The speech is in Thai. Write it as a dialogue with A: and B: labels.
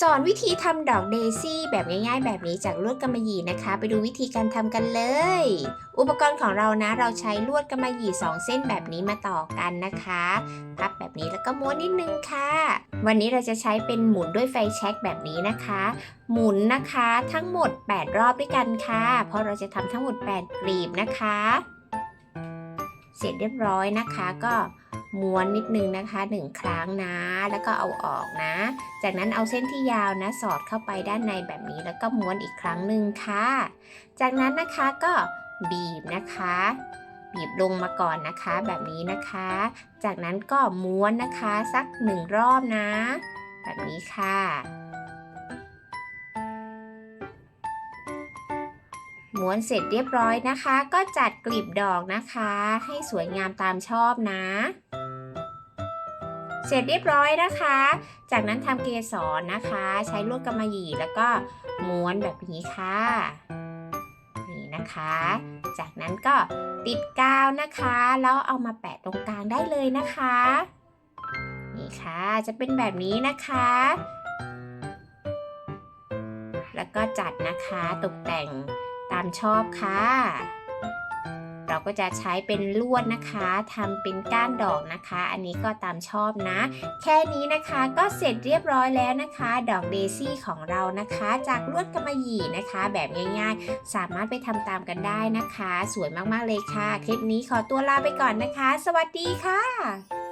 A: สอนวิธีทำดอกเดซี่แบบง่ายๆ แบบนี้จากลวดกำมะหยี่นะคะ ไปดูวิธีการทำกันเลย อุปกรณ์ของเรานะเราใช้ลวดกำมะหยี่2เส้นแบบนี้มาต่อกันนะคะพับแบบนี้แล้วก็ม้วนนิดนึงค่ะ วันนี้เราจะใช้เป็นหมุนด้วยไฟแช็กแบบนี้นะคะ หมุนนะคะทั้งหมด 8 รอบด้วยกันค่ะ เพราะเราจะทำทั้งหมด 8กลีบนะคะ เสร็จเรียบร้อยนะคะก็ ม้วนนิดนึงนะคะหนึ่งครั้งนะ แล้วก็เอาออกนะ จากนั้นเอาเส้นที่ยาวนะ สอดเข้าไปด้านในแบบนี้ แล้วก็ม้วนอีกครั้งหนึ่งค่ะ จากนั้นนะคะก็บีบนะคะบีบลงมาก่อนนะคะแบบนี้นะคะ จากนั้นก็ม้วนนะคะสักหนึ่งรอบนะ แบบนี้ค่ะ ม้วนเสร็จเรียบร้อยนะคะ ก็จัดกลีบดอกนะคะ ให้สวยงามตามชอบนะ เสร็จเรียบร้อยนะคะ จากนั้นทำเกสรนะคะ ใช้ลวดกำมะหยี่แล้วก็ม้วนแบบนี้ค่ะ นี่นะคะ จากนั้นก็ติดกาวนะคะ แล้วเอามาแปะตรงกลางได้เลยนะคะ นี่ค่ะจะเป็นแบบนี้นะคะ แล้วก็จัดนะคะตกแต่งตามชอบค่ะ ก็จะใช้เป็นลวดนะคะทำเป็นก้านดอกนะคะ อันนี้ก็ตามชอบนะ แค่นี้นะคะก็เสร็จเรียบร้อยแล้วนะคะ ดอกเดซี่ของเรานะคะ จากลวดกำมะหยี่นะคะ แบบง่ายๆ สามารถไปทำตามกันได้นะคะ สวยมากๆเลยค่ะ คลิปนี้ขอตัวลาไปก่อนนะคะ สวัสดีค่ะ